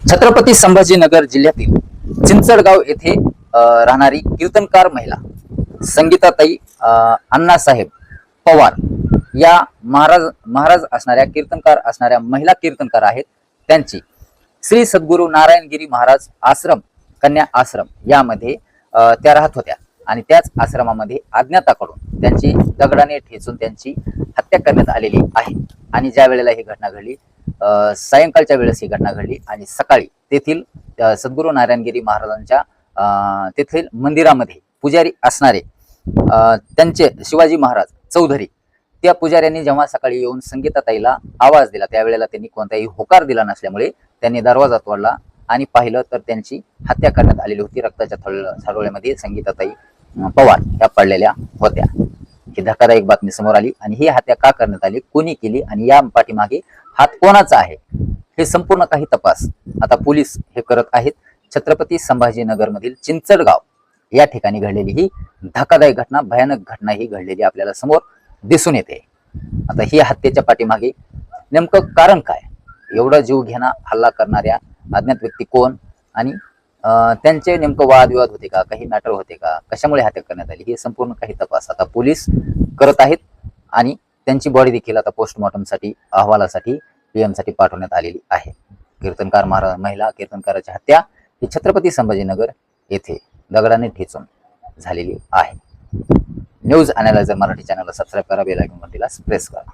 छत्रपती संभाजीनगर जिल्ह्यातील चिंचडगाव येथे राहणारी कीर्तनकार महिला संगीताताई अण्णासाहेब पवार या महाराज महाराज असणाऱ्या कीर्तनकार असणाऱ्या महिला कीर्तनकार आहेत त्यांची. श्री सद्गुरू नारायणगिरी महाराज आश्रम कन्या आश्रम यामध्ये त्या राहत होत्या आणि त्याच आश्रमामध्ये अज्ञाताकडून त्यांची दगडाने ठेचून त्यांची हत्या करण्यात आलेली आहे. आणि ज्या वेळेला ही घटना घडली सायंकाळच्या वेळेस ही घटना घडली आणि सकाळी तेथील सद्गुरू नारायणगिरी महाराजांच्या तेथील मंदिरामध्ये पुजारी असणारे त्यांचे शिवाजी महाराज चौधरी त्या पुजाऱ्यांनी जेव्हा सकाळी येऊन संगीताताईला आवाज दिला त्यावेळेला त्यांनी कोणताही होकार दिला नसल्यामुळे त्यांनी दरवाजा तोडला आणि पाहिलं तर त्यांची हत्या करण्यात आलेली होती. रक्ताच्या थळ थारोळ्यामध्ये संगीताताई पवार ह्या पडलेल्या होत्या. ही धक्कादायक बातमी समोर आली आणि ही हत्या का करण्यात आली? कोणी केली? आणि या पाठीमागे हात कोणाचा आहे? हे संपूर्ण काही तपास आता पोलीस हे करत आहेत. छत्रपती संभाजीनगरमधील चिंचडगाव या ठिकाणी घडलेली ही धक्कादायक घटना भयानक घटना ही घडलेली आपल्याला समोर दिसून येते. आता ही हत्येच्या पाठीमागे नेमकं कारण काय? एवढा जीव घेणा हल्ला करणाऱ्या अज्ञात व्यक्ती कोण? आणि त्यांचे नेमकं वादविवाद होते का? काही मॅटर होते का? कशामुळे हत्या करण्यात आली? हे संपूर्ण काही तपास आता पोलीस करत आहेत आणि त्यांची बॉडी देखील आता पोस्टमॉर्टमसाठी अहवालासाठी पीएमसाठी पाठवण्यात आलेली आहे. कीर्तनकार महाराज महिला कीर्तनकाराची हत्या ही छत्रपती संभाजीनगर येथे दगडाने ठेचून झालेली आहे. न्यूज अनालायझर मराठी चॅनलला सबस्क्राईब करा बेल आयकॉन घंटीला प्रेस करा.